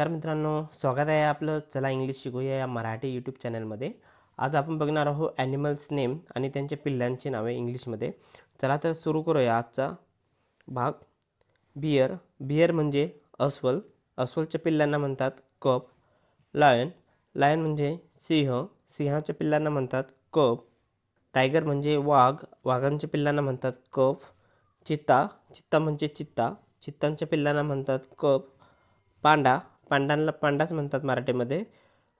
नमस्कार मित्रांनो स्वागत आहे आपलं. चला इंग्लिश शिकूया या मराठी यूट्यूब चॅनलमध्ये आज आपण बघणार आहोत ॲनिमल्स नेम आणि त्यांच्या पिल्लांची नावे इंग्लिशमध्ये चला तर सुरू करूया आजचा भाग. बियर बियर म्हणजे अस्वल. अस्वलच्या पिल्लांना म्हणतात कप. लायन लायन म्हणजे सिंह. सिंहाच्या पिल्लांना म्हणतात कप. टायगर म्हणजे वाघ. वाघांच्या पिल्लांना म्हणतात कफ. चित्ता चित्ता म्हणजे चित्ता. चित्तांच्या पिल्लांना म्हणतात कप. पांडा पांडांना पांडाच म्हणतात मराठीमध्ये.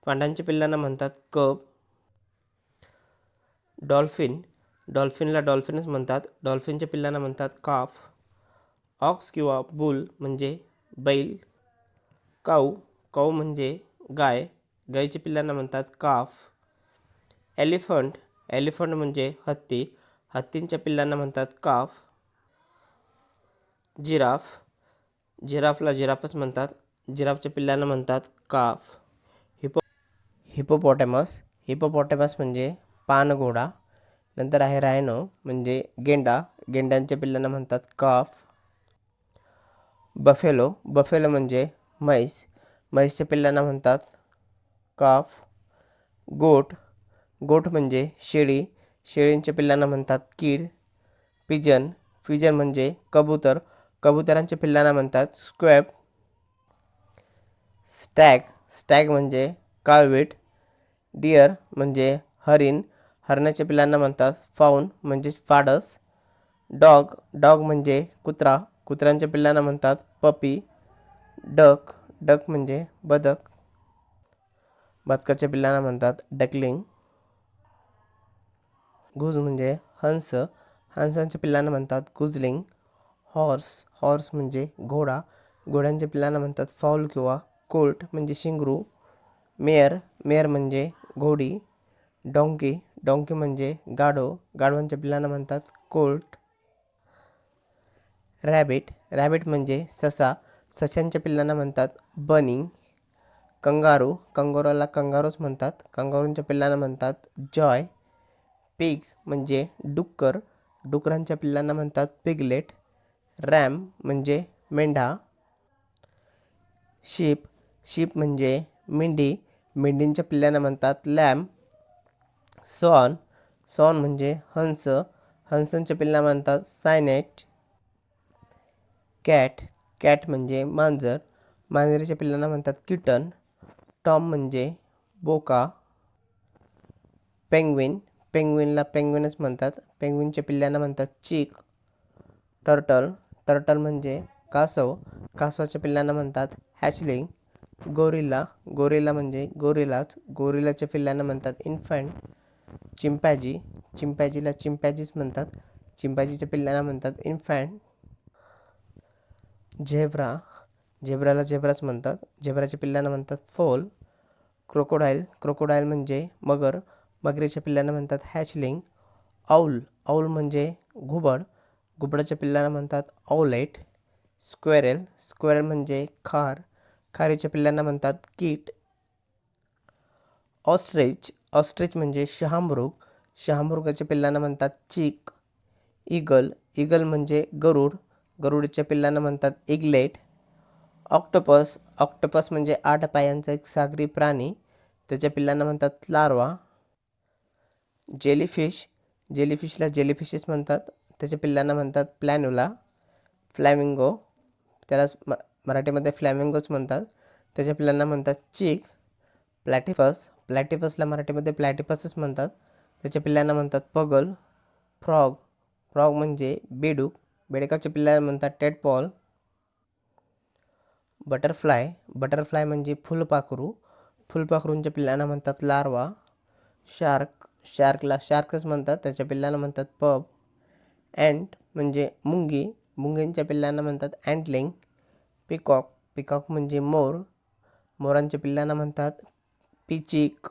पांडांच्या पिल्लांना म्हणतात कप. डॉल्फिन. डॉल्फिनला डॉल्फिनच म्हणतात. डॉल्फिनच्या पिल्लांना म्हणतात काफ. ऑक्स किंवा बुल म्हणजे बैल. काऊ. काऊ म्हणजे गाय. गायीच्या पिल्लांना म्हणतात काफ. एलिफंट. एलिफंट म्हणजे हत्ती. हत्तींच्या पिल्लांना म्हणतात काफ. जिराफ. जिराफला जिराफच म्हणतात. जिराफच्या पिल्लांना म्हणतात काफ. हिपो हिपोपॉटॅमस हिपोपॉटॅमस म्हणजे पानघोडा. नंतर आहे रायनो म्हणजे गेंडा. गेंड्यांच्या पिल्लांना म्हणतात काफ. बफेलो बफेलो म्हणजे म्हैस म्हैसच्या पिल्लांना म्हणतात काफ. गोट गोट म्हणजे शेळी. शेळींच्या पिल्लांना म्हणतात कीड. पिजन पिजन म्हणजे कबूतर. कबुतरांच्या पिल्लांना म्हणतात स्क्वॅप स्टॅग स्टॅग म्हणजे काळवीट डिअर म्हणजे हरिण हरणाच्या पिल्लांना म्हणतात फाऊन म्हणजे फाडस डॉग डॉग म्हणजे कुत्रा कुत्र्यांच्या पिल्लांना म्हणतात पपी डक डक म्हणजे बदक बदकाच्या पिल्लांना म्हणतात डकलिंग गुज म्हणजे हंस हंसांच्या पिल्लांना म्हणतात गुजलिंग हॉर्स हॉर्स म्हणजे घोडा घोड्यांच्या पिल्लांना म्हणतात फाऊल किंवा कोल्ट म्हणजे शिंगरू मेयर मेयर म्हणजे घोडी डोंकी डोंकी म्हणजे गाढो गाढवांच्या पिल्लांना म्हणतात कोल्ट रॅबिट रॅबिट म्हणजे ससा सशांच्या पिल्लांना म्हणतात बनी कंगारू कंगारूला कंगारूच म्हणतात कंगारूंच्या पिल्लांना म्हणतात जॉय. पिग म्हणजे डुक्कर डुकरांच्या पिल्लांना म्हणतात पिगलेट. रॅम म्हणजे मेंढा. शीप शीप म्हणजे मेंढी. मेंढींच्या पिल्लांना म्हणतात लॅम. सॉन. सॉन म्हणजे हंस. हंसांच्या पिल्ला म्हणतात सायनेट. कॅट. कॅट म्हणजे मांजर. मांजरीच्या पिल्लांना म्हणतात किटन. टॉम म्हणजे बोका. पेंग्विन. पेंग्विनला पेंग्विनच म्हणतात. पेंग्विनच्या पिल्ल्यांना म्हणतात चिक. टर्टल. टर्टल म्हणजे कासव. कासवाच्या पिल्लांना म्हणतात हॅचलिंग. गोरिला गोरिला म्हणजे गोरिलाच गोरिलाच्या पिल्लांना म्हणतात इन्फंट चिंपॅजी चिंपॅजीला चिंपॅजीच म्हणतात चिंपॅजीच्या पिल्लांना म्हणतात इन्फंट. झेब्रा झेब्राला झेब्राच म्हणतात झेब्राच्या पिल्लांना म्हणतात फोल. क्रोकोडाईल क्रोकोडाईल म्हणजे मगर मगरीच्या पिल्लांना म्हणतात हॅचलिंग. औल औल म्हणजे घुबड घुबडाच्या पिल्लांना म्हणतात औलेट. स्क्वेरेल स्क्वेरेल म्हणजे खार. खारीच्या पिल्लांना म्हणतात कीट. ऑस्ट्रेच ऑस्ट्रेच म्हणजे शहामृग. शहामृगाच्या पिल्लांना म्हणतात चिक. इगल इगल म्हणजे गरुड. गरुडच्या पिल्लांना म्हणतात इगलेट. ऑक्टोपस ऑक्टोपस म्हणजे आठ पायांचा एक सागरी प्राणी. त्याच्या पिल्लांना म्हणतात लार्वा. जेलीफिश जेलीफिशला जेलीफिशेस म्हणतात. त्याच्या पिल्लांना म्हणतात प्लॅनुला. फ्लॅमिंगो. त्याला म मराठीमध्ये फ्लॅमिंगोच म्हणतात. त्याच्या पिल्लांना म्हणतात चिक. प्लॅटिफस. प्लॅटिफसला मराठीमध्ये प्लॅटिफसच म्हणतात. त्याच्या पिल्लांना म्हणतात पगल. फ्रॉग. फ्रॉग म्हणजे बेडूक. बेडकाच्या पिल्लांना म्हणतात टेडपॉल बटरफ्लाय. बटरफ्लाय म्हणजे फुलपाखरू. फुलपाखरूंच्या पिल्लांना म्हणतात लार्वा. शार्क. शार्कला शार्कच म्हणतात. त्याच्या पिल्लांना म्हणतात पब. अँट म्हणजे मुंगी. मुंगींच्या पिल्लांना म्हणतात अँटलिंग पिकॉक. पिकॉक म्हणजे मोर. मोरांच्या पिल्लांना म्हणतात पिचिक.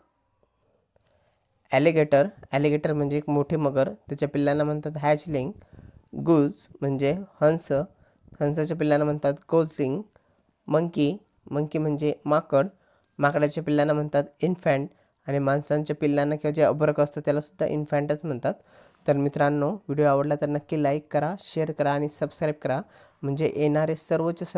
ॲलिगेटर ॲलिगेटर म्हणजे एक मोठे मगर. त्याच्या पिल्लांना म्हणतात हॅचलिंग. गुज म्हणजे हंस. हंसाच्या पिल्लांना म्हणतात कोझलिंग मंकी. मंकी म्हणजे माकड. माकडाच्या पिल्लांना म्हणतात इन्फॅन्ट. आणि माणसांच्या पिल्लांना किंवा जे अभ्रक असतं त्यालासुद्धा इन्फॅन्टच म्हणतात. तर मित्रांनो व्हिडिओ आवडला तर नक्की लाईक करा शेअर करा आणि सबस्क्राईब करा. म्हणजे येणारे सर्वच सर्व